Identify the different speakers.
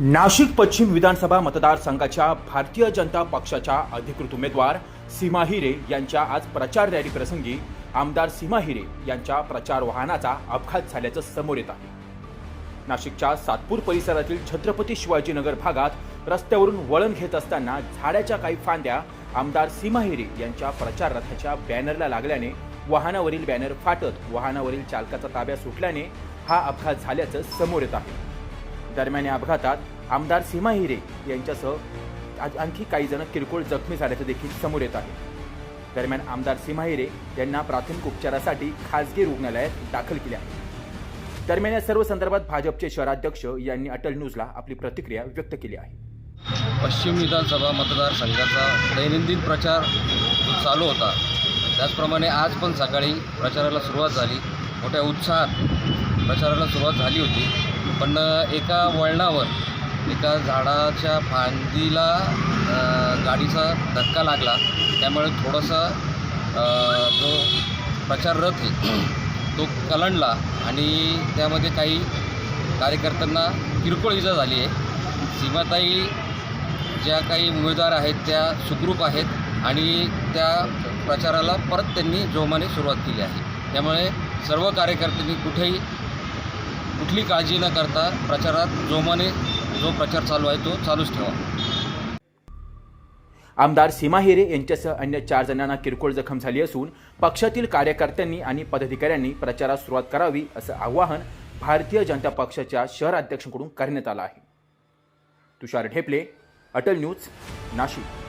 Speaker 1: नाशिक पश्चिम विधानसभा मतदारसंघाच्या भारतीय जनता पक्षाच्या अधिकृत उमेदवार सीमा हिरे यांच्या आज प्रचार रॅली प्रसंगी आमदार सीमा हिरे यांच्या प्रचार वाहनाचा अपघात झाल्याचं समोर येत आहे. नाशिकच्या सातपूर परिसरातील छत्रपती शिवाजीनगर भागात रस्त्यावरून वळण घेत असताना झाडाच्या काही फांद्या आमदार सीमा हिरे यांच्या प्रचार रथाच्या बॅनरला लागल्याने वाहनावरील बॅनर फाटत वाहनावरील चालकाचा ताब्या सुटल्याने हा अपघात झाल्याचं समोर येत आहे. दरम्यान या अपघातात आमदार सीमा हिरे यांच्यासह आज आणखी काही जण किरकोळ जखमी झाल्याचं देखील समोर येत आहे. दरम्यान आमदार सीमा हिरे यांना प्राथमिक उपचारासाठी खासगी रुग्णालयात दाखल केले आहे. दरम्यान या सर्व संदर्भात भाजपचे शहराध्यक्ष यांनी अटल न्यूजला आपली प्रतिक्रिया व्यक्त केली आहे.
Speaker 2: पश्चिम विधानसभा मतदारसंघाचा दैनंदिन प्रचार चालू होता त्याचप्रमाणे आज पण सकाळी प्रचाराला सुरुवात झाली. मोठ्या उत्साहात प्रचाराला सुरुवात झाली होती. पण एका वळणावर एका झाडाच्या फांदीला गाडीचा धक्का लागला. त्यामुळे थोडासा जो प्रचार रथ आहे तो कलंडला आणि त्यामध्ये काही कार्यकर्त्यांना किरकोळ इजा झाली आहे. सीमाताई ज्या काही उमेदवार आहेत त्या सुखरूप आहेत आणि त्या प्रचाराला परत त्यांनी जोमाने सुरुवात केली आहे. त्यामुळे सर्व कार्यकर्त्यांनी कुठेही कुठली काळजी न करता प्रचारात जोमाने जो प्रचार चालू आहे तो चालूच ठेवा.
Speaker 1: आमदार सीमा हिरे यांच्यासह अन्य चार जणांना किरकोळ जखम झाली असून पक्षातील कार्यकर्त्यांनी आणि पदाधिकाऱ्यांनी प्रचारास सुरुवात करावी असं आवाहन भारतीय जनता पक्षाच्या शहर अध्यक्षांकडून करण्यात आलं आहे. तुषार ढेपले अटल न्यूज नाशिक.